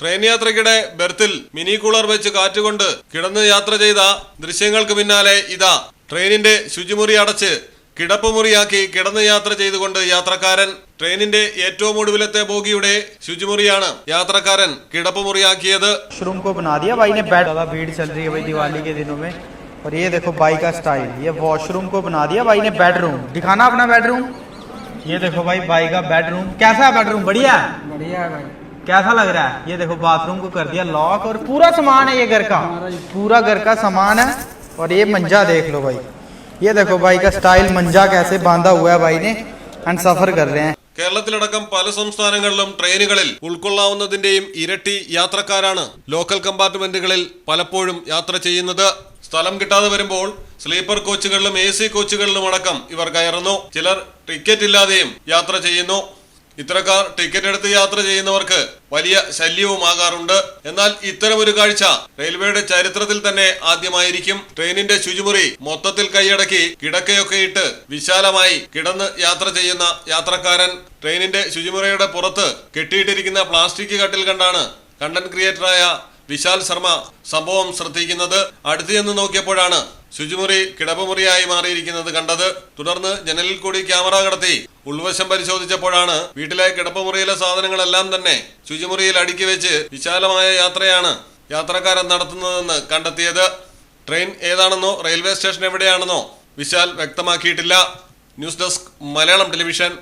Train യാത്രയ്ക്കിടെ ബെർത്തിൽ mini cooler വെച്ച് കാറ്റുകൊണ്ട് കിടന്ന് യാത്ര ചെയ്ത ദൃശ്യങ്ങൾക്ക് പിന്നാലെ ഇതാ ട്രെയിനിന്റെ ശുചിമുറി അടച്ച് കിടപ്പുമുറിയാക്കി കിടന്ന് യാത്ര ചെയ്തുകൊണ്ട് യാത്രക്കാരൻ ട്രെയിനിന്റെ ഏറ്റവും ഒടുവിലത്തെ ബോഗിയുടെ ശുചിമുറിയാണ് യാത്രക്കാരൻ കിടപ്പുമുറിയാക്കിയത് वॉशरूम को बना दिया भाई ने बेड ज़्यादा भीड़ चल रही है भाई दिवाली के दिनों में और ये देखो भाई का स्टाइल ये वॉशरूम को बना दिया भाई ने बेडरूम दिखाना अपना बेडरूम ये देखो भाई भाई का बेडरूम कैसा है बेडरूम बढ़िया है बढ़िया है भाई कैसा लग रहा है ये देखो बाथरूम को कर दिया लॉक और पूरा सामान है ये घर का पूरा घर का सामान है और ये मंजा देख लो भाई ये देखो भाई का स्टाइल मंजा कैसे बांधा हुआ है भाई ने एंड सफर कर रहे हैं കേരളത്തിലടക്കം പല സംസ്ഥാനങ്ങളിലും ട്രെയിനുകളിൽ ഉൾക്കൊള്ളാവുന്നതിന്റെയും ഇരട്ടി യാത്രക്കാരാണ് ലോക്കൽ കമ്പാർട്ട്മെന്റുകളിൽ പലപ്പോഴും യാത്ര ചെയ്യുന്നത് സ്ഥലം കിട്ടാതെ വരുമ്പോൾ സ്ലീപ്പർ കോച്ചുകളിലും എ സി കോച്ചുകളിലും അടക്കം ഇവർ കയറുന്നു ചിലർ ടിക്കറ്റ് ഇല്ലാതെയും യാത്ര ചെയ്യുന്നു ഇത്തരക്കാർ ടിക്കറ്റ് എടുത്ത് യാത്ര ചെയ്യുന്നവർക്ക് വലിയ ശല്യവുമാകാറുണ്ട്. എന്നാൽ ഇത്തരമൊരു കാഴ്ച റെയിൽവേയുടെ ചരിത്രത്തിൽ തന്നെ ആദ്യമായിരിക്കും. ട്രെയിനിന്റെ ശുചിമുറി മൊത്തത്തിൽ കൈയടക്കി കിടക്കയൊക്കെ ഇട്ട് വിശാലമായി കിടന്ന് യാത്ര ചെയ്യുന്ന യാത്രക്കാരൻ ട്രെയിനിന്റെ ശുചിമുറിയുടെ പുറത്ത് കെട്ടിയിട്ടിരിക്കുന്ന പ്ലാസ്റ്റിക് കട്ടിൽ കണ്ടാണ് കണ്ടന്റ് ക്രിയേറ്ററായ വിശാൽ ശർമ്മ സംഭവം ശ്രദ്ധിക്കുന്നത്. അടുത്തു നോക്കിയപ്പോഴാണ് ശുചിമുറി കിടപ്പുമുറിയായി മാറിയിരിക്കുന്നത് കണ്ടത് തുടർന്ന് ജനലിൽ കൂടി ക്യാമറ കടത്തി. ഉൾവശം പരിശോധിച്ചപ്പോഴാണ് വീട്ടിലെ കിടപ്പുമുറിയിലെ സാധനങ്ങളെല്ലാം തന്നെ ശുചിമുറിയിൽ അടുക്കി വെച്ച് വിശാലമായ യാത്രയാണ് യാത്രക്കാരൻ നടത്തുന്നതെന്ന് കണ്ടെത്തിയത്. ട്രെയിൻ ഏതാണെന്നോ റെയിൽവേ സ്റ്റേഷൻ എവിടെയാണെന്നോ Vishal വ്യക്തമാക്കിയിട്ടില്ല. News desk Malayalam television.